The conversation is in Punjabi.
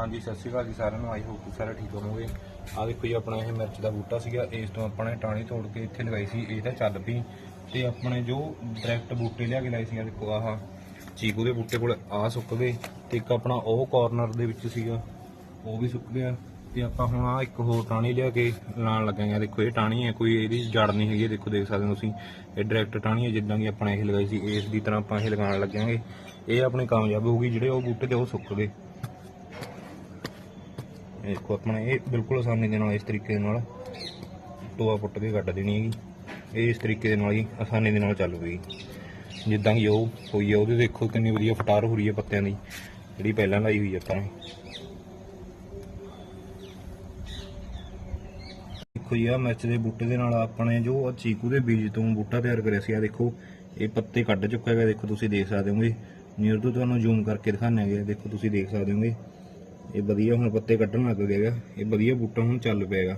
ਹਾਂਜੀ, ਸਤਿ ਸ਼੍ਰੀ ਅਕਾਲ ਜੀ ਸਾਰਿਆਂ ਨੂੰ। ਆਈ ਹੋਪ ਤੁਸੀਂ ਸਾਰੇ ਠੀਕ ਹੋਵੋਗੇ। ਆ ਦੇਖੋ ਜੀ, ਆਪਣਾ ਇਹ ਮਿਰਚ ਦਾ ਬੂਟਾ ਸੀਗਾ। ਇਸ ਤੋਂ ਆਪਾਂ ਨੇ ਟਾਣੀ ਤੋੜ ਕੇ ਇੱਥੇ ਲਗਾਈ ਸੀ। ਇਹ ਤਾਂ ਚੱਲ ਪਈ। ਤੇ ਆਪਣੇ ਜੋ ਡਾਇਰੈਕਟ ਬੂਟੇ ਲਿਆ ਕੇ ਲਾਏ ਸੀ ਦੇਖੋ, ਆਹ ਚੀਕੂ ਦੇ ਬੂਟੇ ਕੋਲ ਆ ਸੁੱਕ ਗਏ। ਤੇ ਇੱਕ ਆਪਣਾ ਉਹ ਕਾਰਨਰ ਦੇ ਵਿੱਚ ਸੀਗਾ, ਉਹ ਵੀ ਸੁੱਕ ਗਿਆ। ਤੇ ਆਪਾਂ ਹੁਣ ਆ ਇੱਕ ਹੋਰ ਟਾਣੀ ਲਿਆ ਕੇ ਲਾਣ ਲੱਗਾਂਗੇ ਆਹ ਦੇਖੋ, ਇਹ ਟਾਣੀ ਹੈ, ਕੋਈ ਇਹਦੀ ਜੜ ਨਹੀਂ ਹੈਗੀ। ਇਹ ਦੇਖੋ, ਦੇਖ ਸਕਦੇ ਹੋ ਤੁਸੀਂ। ਇਹ ਡਾਇਰੈਕਟ ਟਾਣੀ ਹੈ, ਜਿੱਦਾਂ ਕਿ ਆਪਾਂ ਇਹ ਲਗਾਈ ਸੀ। ਇਸ ਦੀ ਤਰ੍ਹਾਂ ਆਪਾਂ ਇਹ ਲਗਾਉਣ ਲੱਗਾਂਗੇ ਇਹ ਆਪਣੀ ਕਾਮਯਾਬ ਹੋਊਗੀ ਜਿਹੜੇ ਉਹ ਬੂਟੇ ਤੇ ਉਹ ਸੁੱਕ ਗਏ। ਦੇਖੋ ਆਪਣਾ, ਇਹ ਬਿਲਕੁਲ ਆਸਾਨੀ ਦੇ ਨਾਲ ਇਸ ਤਰੀਕੇ ਦੇ ਨਾਲ ਟੋਆ ਪੁੱਟ ਕੇ ਕੱਢ ਦੇਣੀ ਹੈਗੀ। ਇਹ ਇਸ ਤਰੀਕੇ ਦੇ ਨਾਲ ਹੀ ਆਸਾਨੀ ਦੇ ਨਾਲ ਚੱਲੂਗੀ ਜਿੱਦਾਂ ਕਿ ਉਹ ਹੋਈ ਹੈ ਉਹਦੇ ਦੇਖੋ ਕਿੰਨੀ ਵਧੀਆ ਫਟਾਰ ਹੋ ਰਹੀ ਹੈ ਪੱਤਿਆਂ ਦੀ, ਜਿਹੜੀ ਪਹਿਲਾਂ ਲਾਈ ਹੋਈ ਆਪਾਂ ਨੇ। ਦੇਖੋ ਜੀ ਆ ਮਿਰਚ ਦੇ ਬੂਟੇ ਦੇ ਨਾਲ ਆਪਾਂ ਨੇ ਜੋ ਚੀਕੂ ਦੇ ਬੀਜ ਤੋਂ ਬੂਟਾ ਤਿਆਰ ਕਰਿਆ ਸੀ ਆ ਦੇਖੋ, ਇਹ ਪੱਤੇ ਕੱਢ ਚੁੱਕਾ ਹੈਗਾ, ਦੇਖੋ ਤੁਸੀਂ ਦੇਖ ਸਕਦੇ ਹੋਗੇ। ਨੀਅਰ ਤੋਂ ਤੁਹਾਨੂੰ ਜ਼ੂਮ ਕਰਕੇ ਦਿਖਾਣਾ ਹੈਗਾ ਦੇਖੋ ਤੁਸੀਂ ਦੇਖ ਸਕਦੇ ਹੋਗੇ। ਇਹ ਵਧੀਆ ਹੁਣ ਪੱਤੇ ਕੱਢਣ ਲੱਗ ਗਿਆ ਹੈਗਾ ਇਹ ਵਧੀਆ ਬੂਟਾ ਹੁਣ ਚੱਲ ਪਿਆਗਾ